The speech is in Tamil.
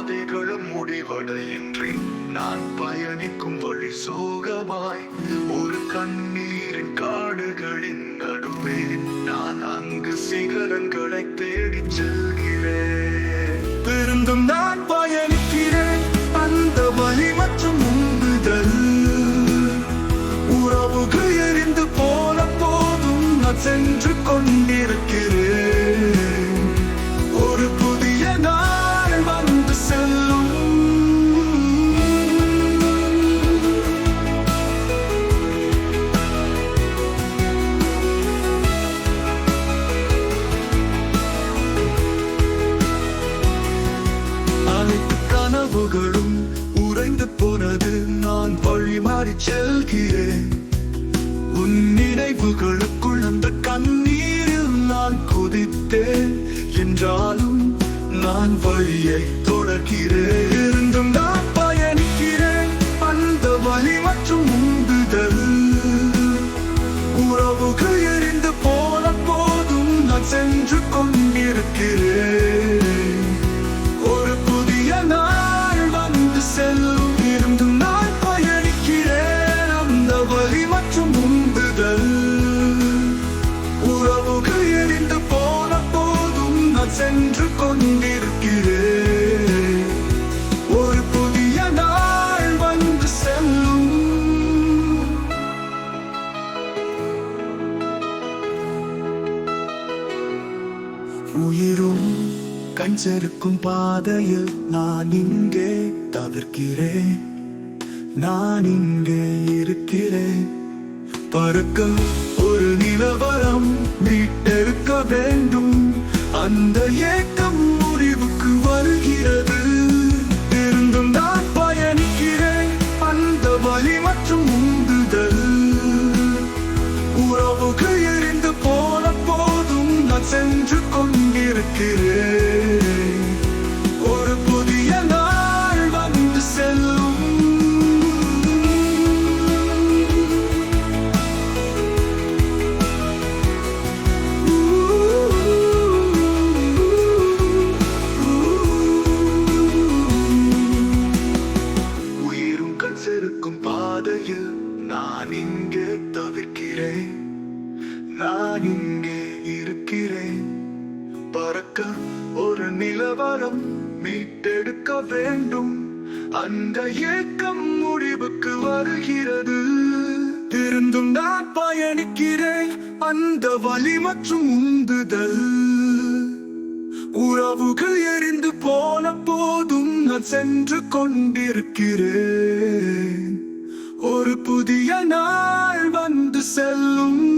பாதைகளும் முடிவடையின்றி நான் பயணிக்கும் வழி சோகமாய் ஒரு கண்ணீரின் காடுகளின் நடுவே நான் அங்கு சிகரங்களை தேடிச் செல்கிறேன். திருந்தும் நான் பயணிக்கிறேன் அந்த வழி மற்றும் உந்துதல். உறவுகள் எரிந்து போன போதும் நான் சென்று கொண்டிருக்கிறேன். வழி மாறி செல்கிறேன். உன் நினைவுகளுக்குள் அந்த கண்ணீரில் நான் குதித்தேன். என்றாலும் நான் வழியை தொடர்கிறேன். இருந்தும் நான் பயணிக்கிறேன். அந்த வழி மற்றும் உந்துதல். உறவுகள் எரிந்து போன போதும் நான் சென்று கொண்டிருக்கிறேன். உயிரும் கண் செருக்கும் பாதையில் நான் இங்கே தவிர்க்கிறேன். நான் இங்கே இருக்கிறேன். பறக்க ஒரு நிலவரம் மீட்டெடுக்க வேண்டும். அந்த ஏக்கம் ஒரு புதிய நாள் வந்து செல்லும். உயிரும் கண் செருக்கும் பாதையில் நான் இங்கே தவிர்க்கிறேன். நான் இங்கே இருக்கிறேன். ஒரு மீட்டெடுக்க வேண்டும். அந்த ஏக்கம் முடிவுக்கு வருகிறது. திருந்தும் நான் பயணிக்கிறேன். அந்த வழி மற்றும் உந்துதல். உறவுகள் எரிந்து போன போதும் நான் சென்று கொண்டிருக்கிறேன். ஒரு புதிய நாள் வந்து செல்லும்.